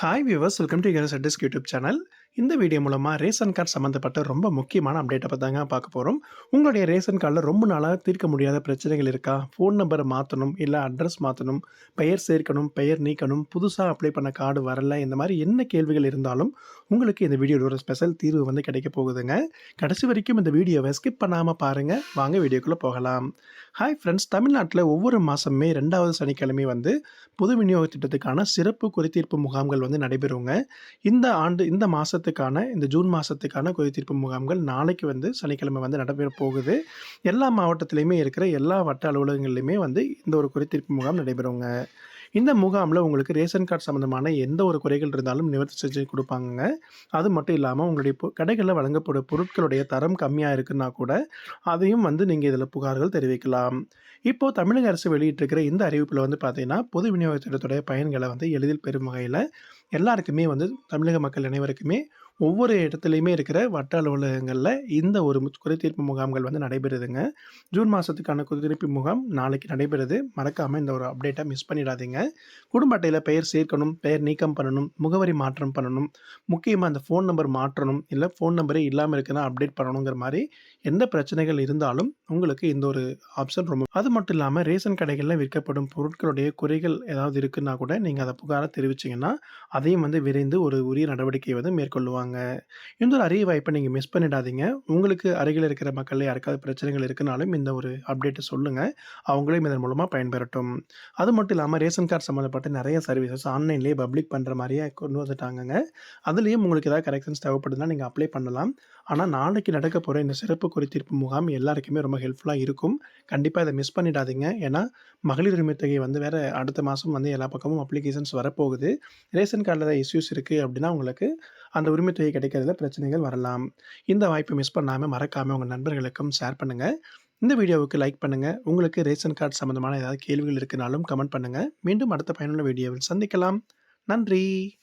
Hi viewers welcome to Keras address YouTube channel இந்த video மூலமாக ration card சம்மந்தப்பட்ட ரொம்ப முக்கியமான அப்டேட்டை பற்றி தாங்க பார்க்க போகிறோம் உங்களுடைய ரேஷன் கார்டில் ரொம்ப நாளாக தீர்க்க முடியாத பிரச்சனைகள் இருக்கா? ஃபோன் நம்பரை மாற்றணும் இல்லை அட்ரஸ் மாற்றணும் பெயர் சேர்க்கணும் பெயர் நீக்கணும் புதுசாக அப்ளை பண்ண கார்டு வரல இந்த மாதிரி என்ன கேள்விகள் இருந்தாலும் உங்களுக்கு இந்த வீடியோவில் ஒரு ஸ்பெஷல் தீர்வு வந்து கிடைக்க போகுதுங்க. கடைசி வரைக்கும் இந்த வீடியோவை ஸ்கிப் பண்ணாமல் பாருங்கள் வாங்க வீடியோக்குள்ளே போகலாம். ஹாய் ஃப்ரெண்ட்ஸ் தமிழ்நாட்டில் ஒவ்வொரு மாதமே ரெண்டாவது சனிக்கிழமை வந்து பொது விநியோக திட்டத்துக்கான சிறப்பு குறித்தீர்ப்பு முகாம்கள் வந்து நடைபெறுங்க. இந்த ஆண்டு இந்த மாதத்துக்கான இந்த ஜூன் மாதத்துக்கான குறித்தீர்ப்பு முகாம்கள் நாளைக்கு வந்து சனிக்கிழமை வந்து நடைபெற போகுது. எல்லா மாவட்டத்திலையுமே இருக்கிற எல்லா வட்ட அலுவலகங்கள்லையுமே வந்து இந்த ஒரு குறித்தீர்ப்பு முகாம் நடைபெறுங்க. இந்த முகாமில் உங்களுக்கு ரேஷன் கார்டு சம்மந்தமான எந்த ஒரு குறைகள் இருந்தாலும் நிவர்த்தி செஞ்சு கொடுப்பாங்க அது மட்டும் இல்லாமல் உங்களுடைய பொ- கடைகளில் வழங்கப்படும் பொருட்களுடைய தரம் கம்மியாக இருக்குன்னா கூட அதையும் வந்து நீங்கள் இதில் புகார்கள் தெரிவிக்கலாம். இப்போது தமிழக அரசு வெளியிட்டிருக்கிற இந்த அறிவிப்பில் வந்து பார்த்தீங்கன்னா பொது விநியோக திட்டத்துடைய பயன்களை வந்து எளிதில் பெறும் வகையில் எல்லாருக்குமே வந்து தமிழக மக்கள் அனைவருக்குமே ஒவ்வொரு இடத்துலையுமே இருக்கிற வட்ட அலுவலகங்களில் இந்த ஒரு குறைதீர்ப்பு முகாம்கள் வந்து நடைபெறுதுங்க. ஜூன் மாதத்துக்கான குறைதீர்ப்பு முகாம் நாளைக்கு நடைபெறுது. மறக்காமல் இந்த ஒரு அப்டேட்டை மிஸ் பண்ணிடாதீங்க. குடும்ப அட்டையில் பெயர் சேர்க்கணும் பெயர் நீக்கம் பண்ணணும் முகவரி மாற்றம் பண்ணணும் முக்கியமாக அந்த ஃபோன் நம்பர் மாற்றணும் இல்லை ஃபோன் நம்பரே இல்லாமல் இருக்குன்னா அப்டேட் பண்ணணுங்கிற மாதிரி எந்த பிரச்சனைகள் இருந்தாலும் உங்களுக்கு இந்த ஒரு ஆப்ஷன் ரொம்ப அது மட்டும் இல்லாமல் ரேஷன் கடைகளில் விற்கப்படும் பொருட்களுடைய குறைகள் ஏதாவது இருக்குன்னா கூட நீங்கள் அதை புகாராக தெரிவிச்சிங்கன்னா அதையும் வந்து விரைந்து ஒரு உரிய நடவடிக்கை வந்து மேற்கொள்ளுவாங்க. இந்த ஒரு அரிய வாய்ப்பை நீங்கள் மிஸ் பண்ணிடாதீங்க. உங்களுக்கு அருகில் இருக்கிற மக்கள் யாருக்காவது பிரச்சனைகள் இருக்குனாலும் இந்த ஒரு அப்டேட்டை சொல்லுங்கள் அவங்களையும் இதன் மூலமாக பயன்பெறட்டும் அது மட்டும் இல்லாமல் ரேஷன் கார்டு சம்மந்தப்பட்ட நிறைய சர்வீசஸ் ஆன்லைன்லேயே பப்ளிக் பண்ணுற மாதிரியே கொண்டு வந்துட்டாங்கங்க. அதுலேயும் உங்களுக்கு ஏதாவது கரெக்ஷன்ஸ் தேவைப்படுதுன்னா நீங்கள் அப்ளை பண்ணலாம். ஆனால் நாளைக்கு நடக்க போகிற இந்த சிறப்பு குறித்தீர்ப்பு முகாம் எல்லாருக்குமே ரொம்ப ஹெல்ப்ஃபுல்லாக இருக்கும். கண்டிப்பாக இதை மிஸ் பண்ணிடாதீங்க. ஏன்னா மகளிர் உரிமை தொகை வந்து வேறு அடுத்த மாதம் வந்து எல்லா பக்கமும் அப்ளிகேஷன்ஸ் வரப்போகுது. ரேஷன் கார்டில் தான் இஷ்யூஸ் இருக்குது அப்படின்னா உங்களுக்கு அந்த உரிமை தொகை கிடைக்கிறதுல பிரச்சனைகள் வரலாம். இந்த வாய்ப்பை மிஸ் பண்ணாமல் மறக்காமல் உங்கள் நண்பர்களுக்கும் ஷேர் பண்ணுங்கள் இந்த வீடியோவுக்கு லைக் பண்ணுங்கள் உங்களுக்கு ரேஷன் கார்டு சம்மந்தமான ஏதாவது கேள்விகள் இருக்குனாலும் கமெண்ட் பண்ணுங்கள் மீண்டும் அடுத்த பயனுள்ள வீடியோவில் சந்திக்கலாம். நன்றி!